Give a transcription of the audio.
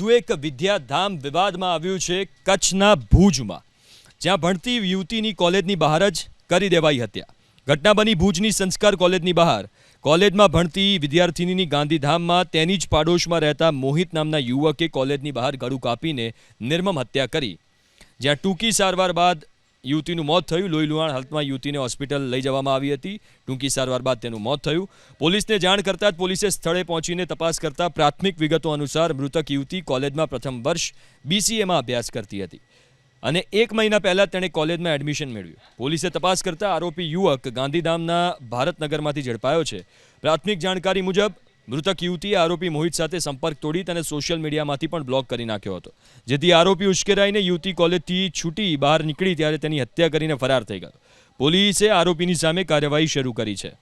વધુ એક વિદ્યાધામ વિવાદમાં આવ્યું છે કચ્છના ભુજમાં. જ્યાં ભણતી યુવતીની કોલેજની બહાર જ કરી દેવાઈ હત્યા. ઘટના બની ભુજની સંસ્કાર કોલેજની બહાર. કોલેજમાં ભણતી વિદ્યાર્થિનીની ગાંધીધામમાં તેની જ પાડોશમાં રહેતા મોહિત નામના યુવકે કોલેજની બહાર ગળું કાપીને નિર્મમ હત્યા કરી. જ્યાં ટૂંકી સારવાર બાદ યુવતીનું મોત થયું. લોહી લુહાણ હાલતમાં યુવતીને હોસ્પિટલ લઈ જવામાં આવી હતી. ટૂંકી સારવાર બાદ તેનું મોત થયું. પોલીસને જાણ કરતાં જ પોલીસે સ્થળે પહોંચીને તપાસ કરતાં પ્રાથમિક વિગતો અનુસાર મૃતક યુવતી કોલેજમાં પ્રથમ વર્ષ બીસીએમાં અભ્યાસ કરતી હતી અને એક મહિના પહેલાં તેણે કોલેજમાં એડમિશન મેળવ્યું. પોલીસે તપાસ કરતા આરોપી યુવક ગાંધીધામના ભારતનગરમાંથી ઝડપાયો છે. પ્રાથમિક જાણકારી મુજબ મૃતક યુવતીએ આરોપી મોહિત સાથે સંપર્ક તોડી તેને સોશિયલ મીડિયામાંથી પણ બ્લોક કરી નાખ્યો હતો. જેથી આરોપી ઉશ્કેરાઈને યુવતી કોલેજથી છૂટી બહાર નીકળી ત્યારે તેની હત્યા કરીને ફરાર થઈ ગયો. પોલીસે આરોપીની સામે કાર્યવાહી શરૂ કરી છે.